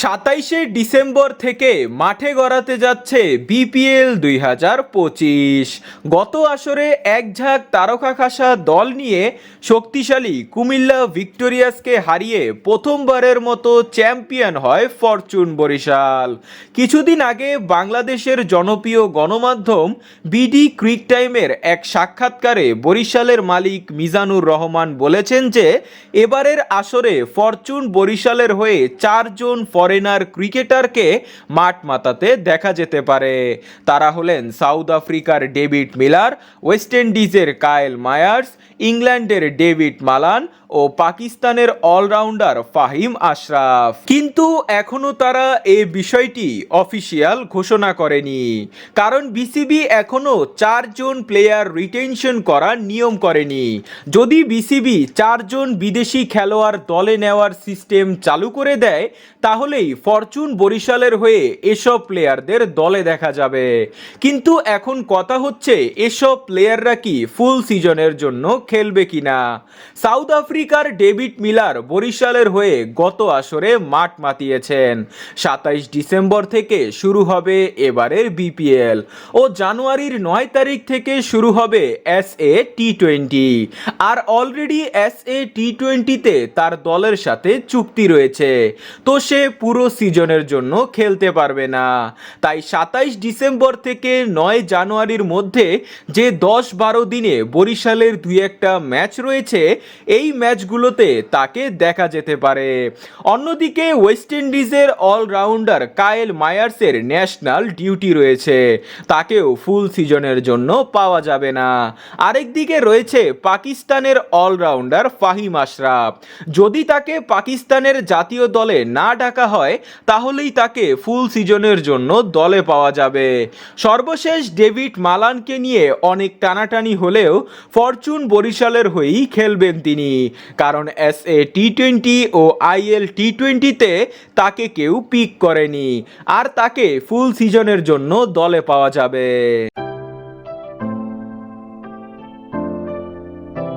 সাতাইশে ডিসেম্বর থেকে মাঠে গড়াতে যাচ্ছে বিপিএল দুই হাজার পঁচিশ। গত আসরে এক ঝাঁক তারকা খাসা দল নিয়ে শক্তিশালী কুমিল্লা ভিক্টোরিয়াসকে হারিয়ে প্রথমবারের মতো চ্যাম্পিয়ন হয় ফরচুন বরিশাল। কিছুদিন আগে বাংলাদেশের জনপ্রিয় গণমাধ্যম বিডি ক্রিক টাইমের এক সাক্ষাৎকারে বরিশালের মালিক মিজানুর রহমান বলেছেন যে, এবারের আসরে ফরচুন বরিশালের হয়ে চারজন ফরেনার ক্রিকেটারকে মাঠ মাতাতে দেখা যেতে পারে। তারা হলেন সাউথ আফ্রিকার ডেভিড মিলার, ওয়েস্ট ইন্ডিজের কায়েল মায়ার্স, ইংল্যান্ডের ডেভিড মালান ও পাকিস্তানের অলরাউন্ডার ফাহিম আশরাফ। কিন্তু এখনও তারা এ বিষয়টি অফিসিয়াল ঘোষণা করেনি। কারণ বিসিবি এখনও চারজন প্লেয়ার রিটেনশন করার নিয়ম করেনি। যদি বিসিবি চারজন বিদেশি খেলোয়াড় দলে নেওয়ার সিস্টেম চালু করে দেয় তাহলেই ফরচুন বরিশালের হয়ে এসব প্লেয়ারদের দলে দেখা যাবে। কিন্তু এখন কথা হচ্ছে, এসব প্লেয়াররা কি ফুল সিজনের জন্য খেলবে কিনা? সাউথ আফ্রিকার ডেভিড মিলার বরিশালের হয়ে গত আসরে মাঠ মাতিয়েছেন। সাতাইশ ডিসেম্বর থেকে শুরু হবে এবারের বিপিএল ও জানুয়ারির নয় তারিখ থেকে শুরু হবে এস এ টি টোয়েন্টি। আর অলরেডি এস এ টি টোয়েন্টিতে তার দলের সাথে চুক্তি রয়েছে। তো সে পুরো সিজনের জন্য খেলতে পারবে না। তাই সাতাইশ ডিসেম্বর থেকে নয় জানুয়ারির মধ্যে যে দশ বারো দিনে বরিশালের দুই একটা ম্যাচ রয়েছে, এই ম্যাচগুলোতে তাকে দেখা যেতে পারে। অন্যদিকে ওয়েস্ট ইন্ডিজের অলরাউন্ডার কায়েল মায়ার্সের ন্যাশনাল ডিউটি রয়েছে। তাকেও ফুল সিজনের জন্য পাওয়া যাবে না। আরেকদিকে রয়েছে পাকিস্তানের অলরাউন্ডার ফাহিম আশরাফ। যদি তাকে পাকিস্তানের জাতীয় দলে না ডাকা হয়, তাহলেই তাকে ফুল সিজনের জন্য দলে পাওয়া যাবে। সর্বশেষ ডেভিড মালানকে নিয়ে অনেক টানাটানি হলেও ফরচুন বরিশালের হয়েই খেলবেন তিনি, কারণ এস এ টি টোয়েন্টি ও আইএল টি টোয়েন্টিতে তাকে কেউ পিক করেনি, আর তাকে ফুল সিজনের জন্য দলে পাওয়া যাবে।